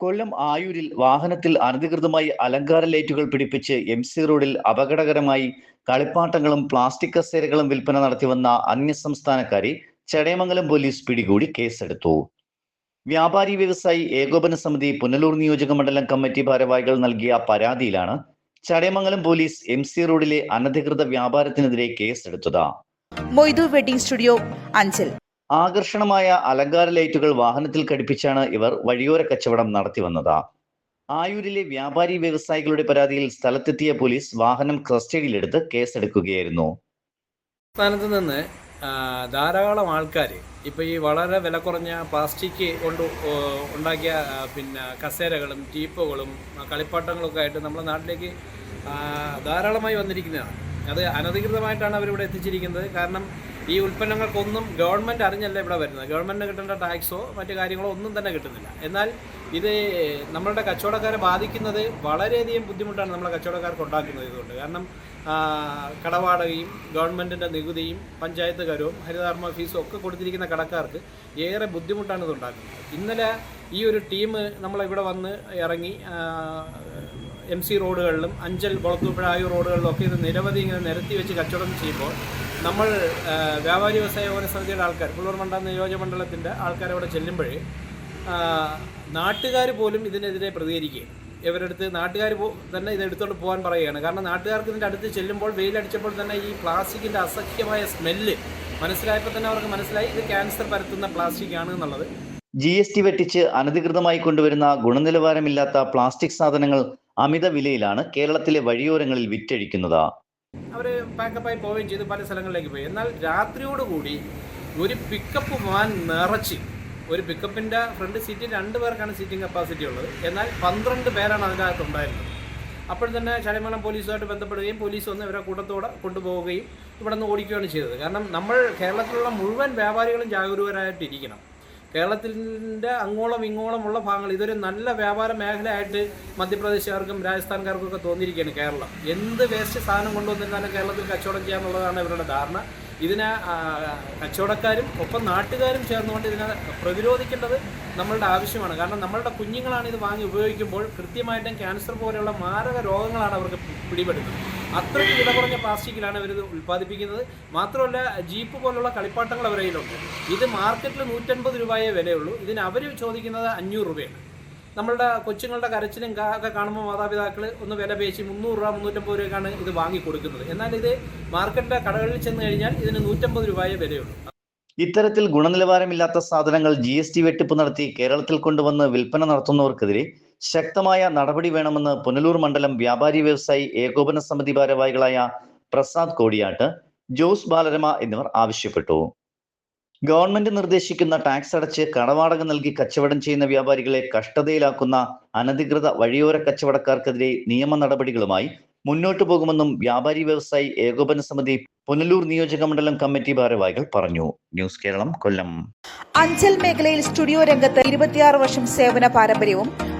കൊല്ലം ആയൂരിൽ വാഹനത്തിൽ അനധികൃതമായി അലങ്കാര ലൈറ്റുകൾ പിടിപ്പിച്ച് എം സി റോഡിൽ അപകടകരമായി കളിപ്പാട്ടങ്ങളും പ്ലാസ്റ്റിക് കസേരകളും വിൽപ്പന നടത്തിവന്ന അന്യസംസ്ഥാനക്കാരെ ചടയമംഗലം പോലീസ് പിടികൂടി കേസെടുത്തു. വ്യാപാരി വ്യവസായി ഏകോപന സമിതി പുനലൂർ നിയോജക മണ്ഡലം കമ്മിറ്റി ഭാരവാഹികൾ നൽകിയ പരാതിയിലാണ് ചടയമംഗലം പോലീസ് എം സി റോഡിലെ അനധികൃത വ്യാപാരത്തിനെതിരെ കേസെടുത്തത്. Moidu wedding studio Anchal. ആകർഷണമായ അലങ്കാര ലൈറ്റുകൾ വാഹനത്തിൽ ഘടിപ്പിച്ചാണ് ഇവർ വഴിയോര കച്ചവടം നടത്തി വന്നത്. ആയൂരിലെ വ്യാപാരി വ്യവസായികളുടെ പരാതിയിൽ സ്ഥലത്തെത്തിയ പോലീസ് വാഹനം കസ്റ്റഡിയിലെടുത്ത് കേസെടുക്കുകയായിരുന്നു. സ്ഥാനത്ത് നിന്ന് ധാരാളം ആൾക്കാർ ഇപ്പോൾ ഈ വളരെ വില കുറഞ്ഞ പ്ലാസ്റ്റിക് കൊണ്ട് ഉണ്ടാക്കിയ പിന്നെ കസേരകളും ടീപ്പുകളും കളിപ്പാട്ടങ്ങളും കളിപ്പാട്ടങ്ങളൊക്കെ ആയിട്ട് നമ്മുടെ നാട്ടിലേക്ക് ധാരാളമായി വന്നിരിക്കുന്നതാണ്. അത് അനധികൃതമായിട്ടാണ് അവരിവിടെ എത്തിച്ചിരിക്കുന്നത്. കാരണം ഈ ഉൽപ്പന്നങ്ങൾക്കൊന്നും ഗവൺമെന്റ് അറിഞ്ഞല്ല ഇവിടെ വരുന്നത്? ഗവൺമെന്റ് കിട്ടേണ്ട ടാക്സോ മറ്റു കാര്യങ്ങളോ ഒന്നും തന്നെ കിട്ടുന്നില്ല. എന്നാൽ ഇത് നമ്മളുടെ കച്ചവടക്കാരെ ബാധിക്കുന്നത് വളരെയധികം ബുദ്ധിമുട്ടാണ് നമ്മളെ കച്ചവടക്കാർക്ക് ഉണ്ടാക്കുന്നത് ഇതുകൊണ്ട്. കാരണം കടവാടകയും ഗവൺമെന്റിന്റെ നികുതിയും പഞ്ചായത്ത് കരവും ഹരിതകർമ്മ ഫീസും ഒക്കെ കൊടുത്തിരിക്കുന്ന കടക്കാർക്ക് ഏറെ ബുദ്ധിമുട്ടാണ് ഇത് ഉണ്ടാക്കുന്നത്. ഇന്നലെ ഈ ഒരു ടീം നമ്മളിവിടെ വന്ന് ഇറങ്ങി എം സി റോഡുകളിലും അഞ്ചൽ കുളത്തൂപ്പുഴ റോഡുകളിലും ഒക്കെ ഇത് നിരവധി ഇങ്ങനെ നിരത്തി വെച്ച് കച്ചവടം ചെയ്യുമ്പോൾ നമ്മൾ വ്യാപാരി വ്യവസായ ഓന സമിതിയുടെ ആൾക്കാർ പുള്ളൂർ മണ്ഡലം നിയോജക മണ്ഡലത്തിന്റെ ആൾക്കാർ അവിടെ ചെല്ലുമ്പോഴേ നാട്ടുകാർ പോലും ഇതിനെതിരെ പ്രതികരിക്കുകയും ഇവരടുത്ത് നാട്ടുകാർ തന്നെ ഇത് എടുത്തുകൊണ്ട് പോകാൻ പറയുകയാണ്. കാരണം നാട്ടുകാർക്ക് ഇതിന്റെ അടുത്ത് ചെല്ലുമ്പോൾ വെയിലടിച്ചപ്പോൾ തന്നെ ഈ പ്ലാസ്റ്റിക്കിന്റെ അസഹ്യമായ സ്മെല്ല് മനസ്സിലായപ്പോൾ തന്നെ അവർക്ക് മനസ്സിലായി ഇത് ക്യാൻസർ പരത്തുന്ന പ്ലാസ്റ്റിക് ആണ് എന്നുള്ളത്. ജി എസ് ടി വെട്ടിച്ച് അനധികൃതമായി കൊണ്ടുവരുന്ന ഗുണനിലവാരമില്ലാത്ത പ്ലാസ്റ്റിക് സാധനങ്ങൾ അമിത വിലയിലാണ് കേരളത്തിലെ വഴിയോരങ്ങളിൽ വിറ്റഴിക്കുന്നത്. അവർ പാക്കപ്പായി പോവുകയും ചെയ്തു പല സ്ഥലങ്ങളിലേക്ക് പോയി. എന്നാൽ രാത്രിയോടുകൂടി ഒരു പിക്കപ്പ് വാൻ നിറച്ച് ഒരു പിക്കപ്പിന്റെ ഫ്രണ്ട് സീറ്റിൽ രണ്ട് പേർക്കാണ് സീറ്റിംഗ് കപ്പാസിറ്റി ഉള്ളത്. എന്നാൽ പന്ത്രണ്ട് പേരാണ് അതിനകത്ത് ഉണ്ടായിരുന്നത്. അപ്പോൾ തന്നെ ചടയമംഗലം പോലീസുമായിട്ട് ബന്ധപ്പെടുകയും പോലീസ് വന്ന് ഇവരെ കൂട്ടത്തോടെ കൊണ്ടുപോവുകയും ഇവിടെ നിന്ന് ഓടിക്കുകയാണ് ചെയ്തത്. കാരണം നമ്മൾ കേരളത്തിലുള്ള മുഴുവൻ വ്യാപാരികളും ജാഗരൂകരായിട്ടിരിക്കണം. കേരളത്തിന്റെ അങ്ങോളം ഇങ്ങോളമുള്ള ഭാഗങ്ങൾ ഇതൊരു നല്ല വ്യാപാര മേഖലയായിട്ട് മധ്യപ്രദേശുകാർക്കും രാജസ്ഥാൻകാർക്കും ഒക്കെ തോന്നിയിരിക്കുകയാണ് കേരളം. എന്ത് വേസ്റ്റ് സാധനം കൊണ്ടുവന്നിരുന്നാലും കേരളത്തിൽ കച്ചവടം ചെയ്യാന്നുള്ളതാണ് ഇവരുടെ ധാരണ. ഇതിനെ കച്ചവടക്കാരും ഒപ്പം നാട്ടുകാരും ചേർന്നുകൊണ്ട് ഇതിനെ പ്രതിരോധിക്കേണ്ടത് നമ്മളുടെ ആവശ്യമാണ്. കാരണം നമ്മളുടെ കുഞ്ഞുങ്ങളാണ് ഇത് വാങ്ങി ഉപയോഗിക്കുമ്പോൾ കൃത്യമായിട്ടും ക്യാൻസർ പോലെയുള്ള മാരക രോഗങ്ങളാണ് അവർക്ക് പിടിപെടുന്നത്. അത്രയ്ക്ക് വില കുറഞ്ഞ പ്ലാസ്റ്റിക്കിലാണ് ഇവർ ഉൽപ്പാദിപ്പിക്കുന്നത്. മാത്രമല്ല ജീപ്പ് പോലുള്ള കളിപ്പാട്ടങ്ങൾ അവരുടെ കയ്യിലുണ്ട്. ഇത് മാർക്കറ്റിൽ നൂറ്റൻപത് രൂപയേ വിലയുള്ളൂ. ഇതിന് അവർ ചോദിക്കുന്നത് അഞ്ഞൂറ് രൂപയാണ്. നമ്മളുടെ കൊച്ചുങ്ങളുടെ കരച്ചിലും ഒക്കെ കാണുമ്പോൾ മാതാപിതാക്കൾ ഒന്ന് വില പേശി മുന്നൂറ് രൂപ മുന്നൂറ്റമ്പത് രൂപയ്ക്കാണ് ഇത് വാങ്ങി കൊടുക്കുന്നത് എന്നാൽ ഇത് മാർക്കറ്റിലെ കടകളിൽ ചെന്ന് കഴിഞ്ഞാൽ ഇതിന് നൂറ്റമ്പത് രൂപയെ വിലയുള്ളൂ. ഇത്തരത്തിൽ ഗുണനിലവാരമില്ലാത്ത സാധനങ്ങൾ ജി എസ് ടി വെട്ടിപ്പ് നടത്തി കേരളത്തിൽ കൊണ്ടുവന്ന് വിൽപ്പന നടത്തുന്നവർക്കെതിരെ ശക്തമായ നടപടി വേണമെന്ന് പുനലൂർ മണ്ഡലം വ്യാപാരി വ്യവസായി ഏകോപന സമിതി ഭാരവാഹികളായ പ്രസാദ് കോടിയാട്ട് ജോസ് ബാലരമ എന്നിവർ ആവശ്യപ്പെട്ടു. ഗവൺമെന്റ് നിർദ്ദേശിക്കുന്ന ടാക്സ് അടച്ച് കടവാടക നൽകി കച്ചവടം ചെയ്യുന്ന വ്യാപാരികളെ കഷ്ടതയിലാക്കുന്ന അനധികൃത വഴിയോര കച്ചവടക്കാർക്കെതിരെ നിയമ നടപടികളുമായി മുന്നോട്ടു പോകുമെന്നും വ്യാപാരി വ്യവസായി ഏകോപന സമിതി പുനലൂർ നിയോജക മണ്ഡലം കമ്മിറ്റി ഭാരവാഹികൾ പറഞ്ഞു. ന്യൂസ് കേരളം കൊല്ലം. അഞ്ചൽ മേഖലയിൽ സ്റ്റുഡിയോ രംഗത്ത് ഇരുപത്തിയാറ് വർഷം സേവന പാരമ്പര്യവും